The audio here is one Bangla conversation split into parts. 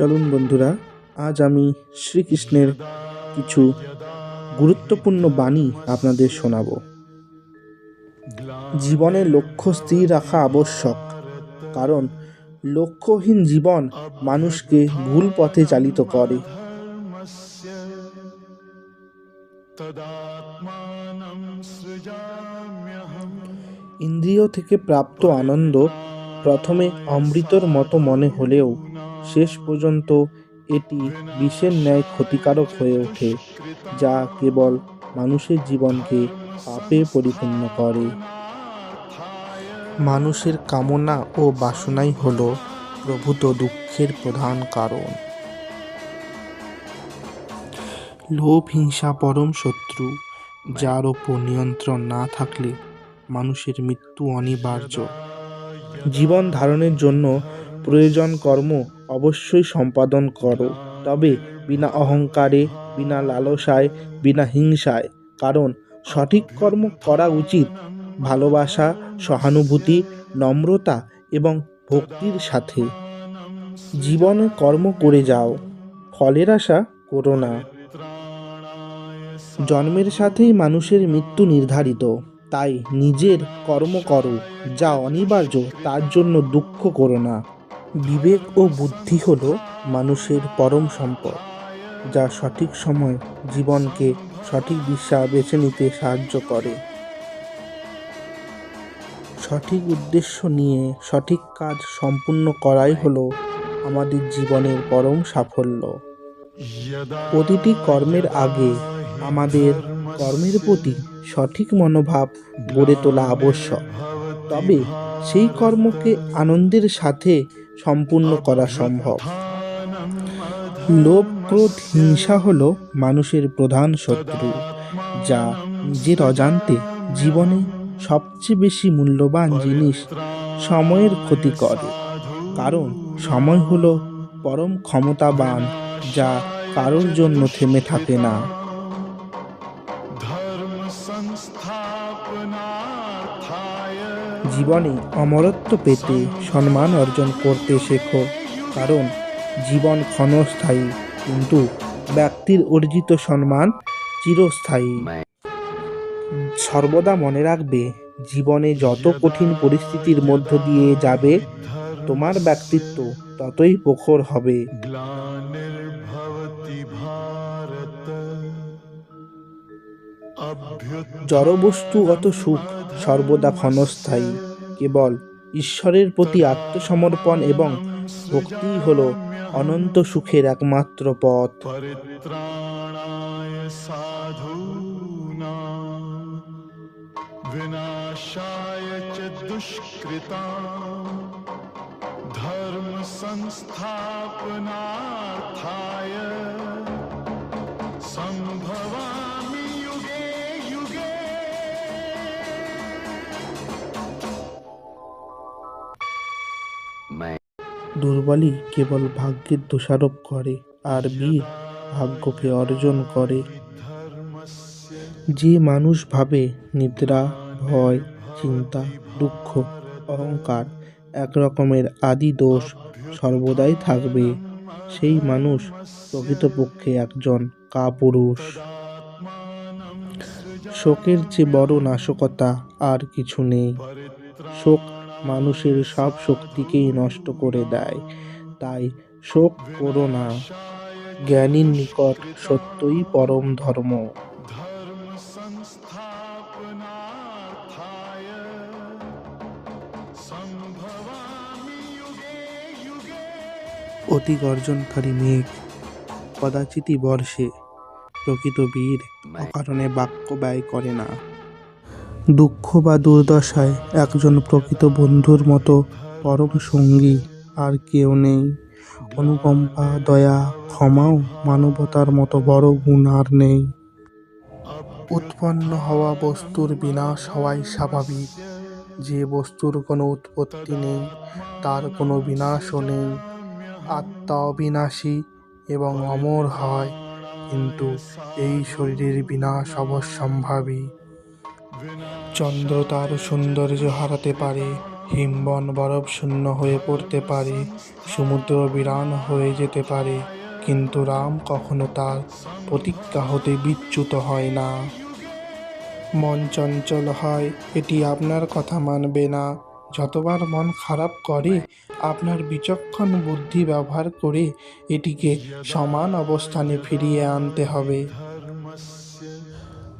চলুন বন্ধুরা, আজ আমি শ্রীকৃষ্ণের কিছু গুরুত্বপূর্ণ বাণী আপনাদের শোনাবো। জীবনে লক্ষ্য স্থির রাখা আবশ্যক, কারণ লক্ষ্যহীন জীবন মানুষকে ভুল পথে চালিত করে। ইন্দ্রিয় থেকে প্রাপ্ত আনন্দ প্রথমে অমৃতর মতো মনে হলেও শেষ পর্যন্ত এটি বিষের ন্যায় ক্ষতিকারক হয়ে ওঠে, যা কেবল মানুষের জীবনকে পাপে পরিপূর্ণ করে। মানুষের কামনা ও বাসনাই হল প্রভূত দুঃখের প্রধান কারণ। লোভ, হিংসা পরম শত্রু, যার ওপর নিয়ন্ত্রণ না থাকলে মানুষের মৃত্যু অনিবার্য। জীবন ধারণের জন্য প্রয়োজন কর্ম অবশ্যই সম্পাদন করো। তবে বিনা অহংকারে, বিনা লালসায়, বিনা হিংসায়। কারণ সঠিক কর্ম করা উচিত। ভালোবাসা, সহানুভূতি, নম্রতা এবং ভক্তির সাথে। জীবনে কর্ম করে যাও। ফলের আশা করো না। জন্মের সাথেই মানুষের মৃত্যু নির্ধারিত। তাই নিজের কর্ম করো। যা অনিবার্য, তার জন্য দুঃখ করো না। বিবেক ও বুদ্ধি হল মানুষের পরম সম্পদ, যা সঠিক সময় জীবনকে সঠিক দিশা বেছে নিতে সাহায্য করে। সঠিক উদ্দেশ্য নিয়ে সঠিক কাজ সম্পূর্ণ করাই হলো আমাদের জীবনের পরম সাফল্য। প্রতিটি কর্মের আগে আমাদের কর্মের প্রতি সঠিক মনোভাব গড়ে তোলা আবশ্যক। তবে সেই কর্মকে আনন্দের সাথে সম্পূর্ণ করা সম্ভব। লোভ ক্রোধ হিংসা হলো মানুষের প্রধান শত্রু, যা নিজের অজান্তে জীবনে সবচেয়ে বেশি মূল্যবান জিনিস সময়ের ক্ষতি করে। কারণ সময় হলো পরম ক্ষমতাবান, যা কারোর জন্য থেমে থাকে না। জীবনে অমরত্ব পেতে সম্মান অর্জন করতে শেখো। কারণ জীবন ক্ষণস্থায়ী কিন্তু ব্যক্তির অর্জিত সম্মান চিরস্থায়ী। সর্বদা মনে রাখবে জীবনে যত কঠিন পরিস্থিতির মধ্য দিয়ে যাবে তোমার ব্যক্তিত্ব ততই প্রখর হবে। জড়বস্তুগত সুখ সর্বদা ক্ষণস্থায়ী। কেবল ঈশ্বরের প্রতি আত্মসমর্পণ এবং ভক্তিই হল অনন্ত সুখের একমাত্র পথ परित्राणाय साधूनां विनाशाय च दुष्कृतां धर्मसंस्थापनार्थाय सम्भवामि দুর্বলই কেবল ভাগ্যের দোষারোপ করে আর বীর ভাগ্যকে অর্জন করে। যে মানুষ ভাবে নিদ্রা, ভয়, চিন্তা, দুঃখ, অহংকার এক রকমের আদি দোষ সর্বদাই থাকবে, সেই মানুষ প্রকৃতপক্ষে একজন কাপুরুষ। শোকের যে বড় নাশকতা আর কিছু নেই। শোক মানুষের সব শক্তিকেই নষ্ট করে দেয়। তাই শোক করো না। জ্ঞানীর নিকট সত্যই পরম ধর্ম। অতি গর্জনকারী মেঘ কদাচিতি বর্ষে। প্রকৃত বীর অকারণে বাক্য ব্যয় করে না। দুঃখ বা দুর্দশায় একজন প্রকৃত বন্ধুর মতো পরম সঙ্গী আর কেউ নেই। অনুকম্পা দয়া ক্ষমাও মানবতার মতো বড় গুণ আর নেই। উৎপন্ন হওয়া বস্তুর বিনাশ হওয়াই স্বাভাবিক। যে বস্তুর কোনো উৎপত্তি নেই তার কোনো বিনাশও নেই। আত্মা অবিনাশী এবং অমর হয়। কিন্তু এই শরীরের বিনাশ অবশ্যম্ভাবী চন্দ্র তার সৌন্দর্য হারাতে পারে হিমবন বরফ শূন্য হয়ে পড়তে পারে, সমুদ্র বিরান হয়ে যেতে পারে, কিন্তু রাম কখনো তার প্রতিজ্ঞা হতে বিচ্যুত হয় না। মন চঞ্চল হয়, এটি আপনার কথা মানবে না। যতবার মন খারাপ করে আপনার বিচক্ষণ বুদ্ধি ব্যবহার করে এটিকে সমান অবস্থানে ফিরিয়ে আনতে হবে।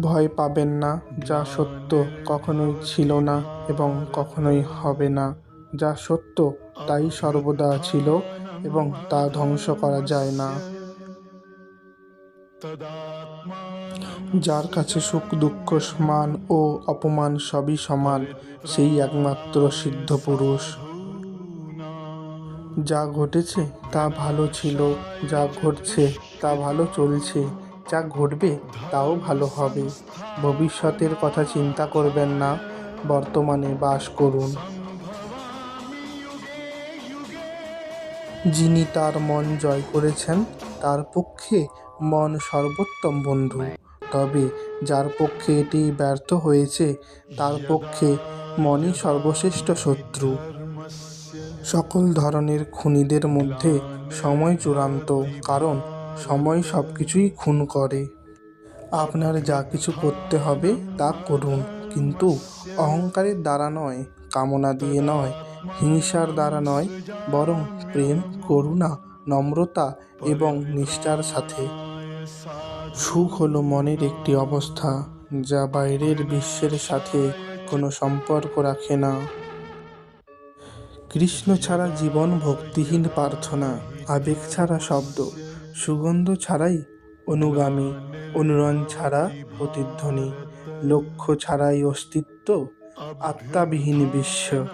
ভয় পাবেন না, যা সত্য কখনোই ছিল না এবং কখনোই হবে না। যা সত্য, তাই সর্বদা ছিল এবং তা ধ্বংস করা যায় না। যার কাছে সুখ, দুঃখ মান ও অপমান সবই সমান, সেই একমাত্র সিদ্ধ পুরুষ। যা ঘটেছে তা ভালো ছিল, যা ঘটছে তা ভালো চলছে, যা ঘটবে তাও ভালো হবে। ভবিষ্যতের কথা চিন্তা করবেন না, বর্তমানে বাস করুন। যিনি তার মন জয় করেছেন, তার পক্ষে মন সর্বোত্তম বন্ধু। তবে যার পক্ষে এটি ব্যর্থ হয়েছে, তার পক্ষে মনই সর্বশ্রেষ্ঠ শত্রু। সকল ধরনের খুনিদের মধ্যে সময় চূড়ান্ত, কারণ সময় সব কিছুই খুন করে। আপনার যা কিছু করতে হবে তা করুন, কিন্তু অহংকারের দ্বারা নয়, কামনা দিয়ে নয়, হিংসার দ্বারা নয়, বরং প্রেম, করুণা, নম্রতা এবং নিষ্ঠার সাথে। সুখ হলো মনের একটি অবস্থা, যা বাইরের বিশ্বের সাথে কোনো সম্পর্ক রাখে না। কৃষ্ণ ছাড়া জীবন ভক্তিহীন প্রার্থনা, আবেগ ছাড়া শব্দ, সুগন্ধ ছাড়াই অনুগামী, অনুরণ ছাড়া প্রতিধ্বনি লক্ষ্য ছাড়াই অস্তিত্ব, আত্মাবিহীন বিশ্ব।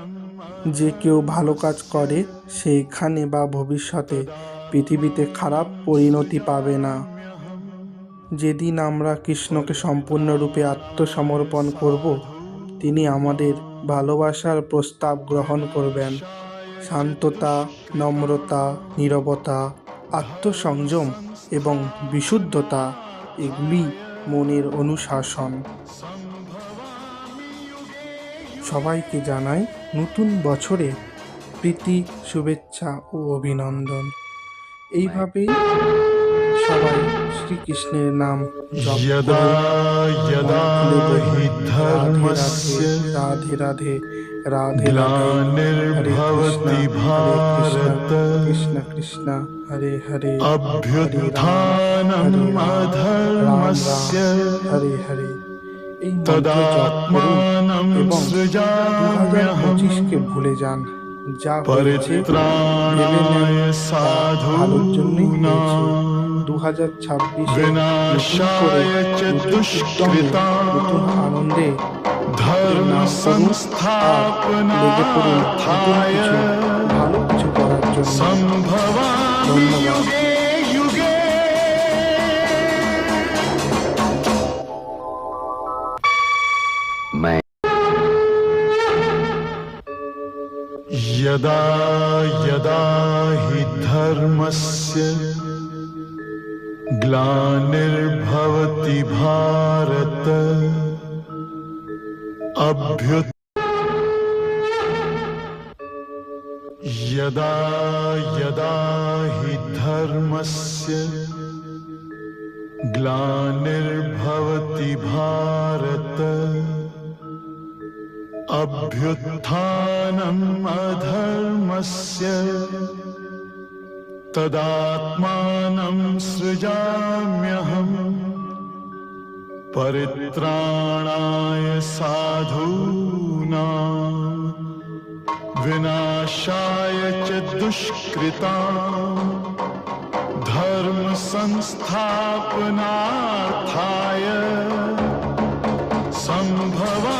যে কেউ ভালো কাজ করে, সেইখানে বা ভবিষ্যতে পৃথিবীতে খারাপ পরিণতি পাবে না। যেদিন আমরা কৃষ্ণকে সম্পূর্ণরূপে আত্মসমর্পণ করব, তিনি আমাদের ভালোবাসার প্রস্তাব গ্রহণ করবেন। শান্ততা, নম্রতা, নীরবতা, আত্মসংযম এবং বিশুদ্ধতা এগুলি মনের অনুশাসন। সবাইকে জানাই নতুন বছরে প্রীতি, শুভেচ্ছা ও অভিনন্দন। এইভাবেই সবাই শ্রীকৃষ্ণের নাম জপ यदा করুন। यदा মন খুলে हि বলুন, धर्मस्य রাধে রাধে রাধে রাধে হরে কৃষ্ণ ग्लानिर्भवति হরে কৃষ্ণ भारत কৃষ্ণ কৃষ্ণ হরে হরে अभ्युत्थानम् अधर्मस्य হরে হরে এই মন্ত্র জপ করুন तदात्मानं এবং দু হাজার सृजाम्यहम् পঁচিশকে ভুলে যান যা হয়েছে ভালোর জন্যই হয়েছে। দু হাজার ছাব্বিশে নতুন আনন্দে ধর্ম সংস্থাপনা ভালো কিছু করার জন্য। ধন্যবাদ। यदा यदा हि धर्मस्य ग्लानिर्भवति भारत अभ्युत् यदा यदा हि धर्मस्य ग्लानिर्भवति भारत अभ्युत्थानम् अधर्मस्य तदात्मानं सृजाम्यहम् परित्राणाय साधूनां विनाशाय च दुष्कृताम् धर्मसंस्थापनार्थाय सम्भवामि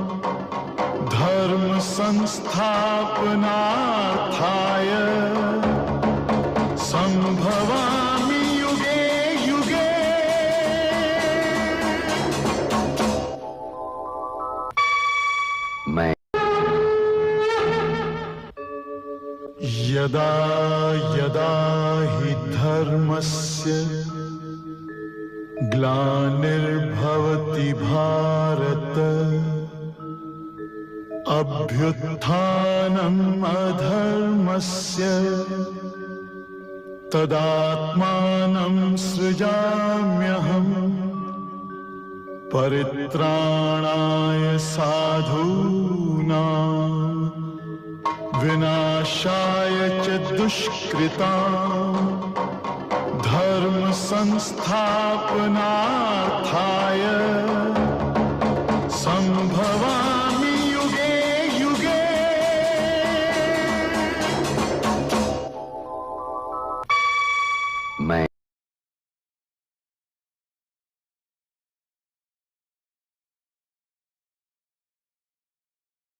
धर्मसंस्थापनार्थाय सम्भवामि युगे युगे। मैं यदा यदा हि धर्मस्य ग्लानिर्भवति भारत अभ्युत्थानम् अधर्मस्य तदात्मानं सृजाम्यहम् परित्राणाय साधूनां विनाशाय च दुष्कृताम् धर्मसंस्थापनार्थाय